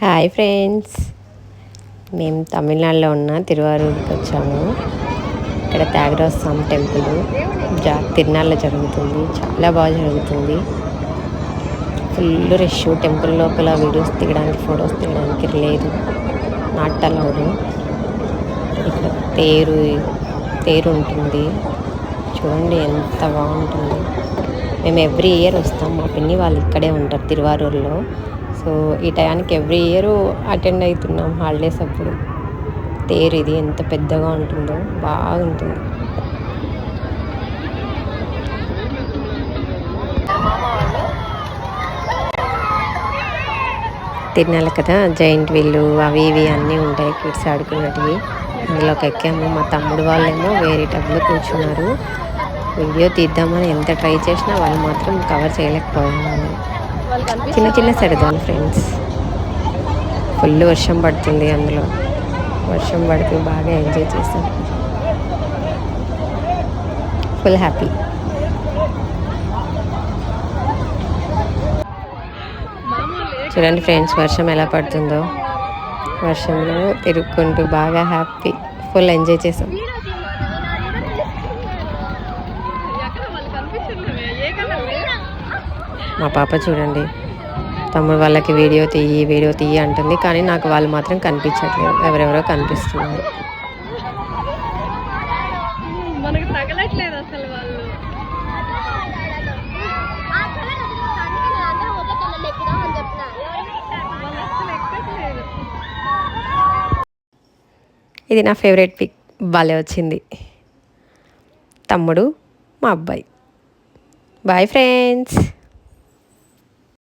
Hi friends మేము తమిళనాడులో ఉన్న తిరువారూరుకి వచ్చాము. ఇక్కడ త్యాగరాజ స్వామి టెంపుల్. జా తిరునాళ్ళ జరుగుతుంది. చాలా బాగా జరుగుతుంది. Full rush. టెంపుల్ లోపల వీడియోస్ తీయడానికి ఫొటోస్ తీయడానికి లేదు. నాట్ అలౌడ్ ఇక్కడ తేరు తేరు ఉంటుంది. చూడండి ఎంత బాగుంటుంది. మేము ఎవ్రీ ఇయర్ వస్తాం. మా పిన్ని వాళ్ళు ఇక్కడే ఉంటారు తిరువారూరులో. సో ఈ టయానికి ఎవ్రీ ఇయర్ అటెండ్ అవుతున్నాం హాలిడేస్ అప్పుడు. తేరు ఇది ఎంత పెద్దగా ఉంటుందో బాగుంటుంది. తిన్నాలి కదా జైంట్ వీళ్ళు అవి ఇవి అన్నీ ఉంటాయి కిడ్స్ ఆడుకున్నటివి. అందులోకి ఎక్కాము మా తమ్ముడు వాళ్ళేమో వేరే టబ్లో కూర్చున్నారు. వీడియో తీద్దామని ఎంత ట్రై చేసినా వాళ్ళు మాత్రం కవర్ చేయలేకపోయాము చిన్న చిన్న సరదాలు ఫ్రెండ్స్ ఫుల్ వర్షం పడుతుంది అందులో వర్షం పడుతూ బాగా ఎంజాయ్ చేసాం ఫుల్ హ్యాపీ చూడండి ఫ్రెండ్స్ వర్షం ఎలా పడుతుందో వర్షంలో తిరుక్కుంటూ బాగా హ్యాపీ ఫుల్ ఎంజాయ్ చేసాం మా పాప చూడండి. తమ్ముడు వాళ్ళకి వీడియో తీయి వీడియో తీయి అంటుంది. కానీ నాకు వాళ్ళు మాత్రం కనిపించట్లేదు. ఎవరెవరో కనిపిస్తున్నారు. మనకు తగలట్లేదు అసలు వాళ్ళు. వాళ్ళు అసలు ఎక్కట్లేదు ఇది నా ఫేవరెట్ పిక్. భలే వచ్చింది. తమ్ముడు మా అబ్బాయి. Boy friends.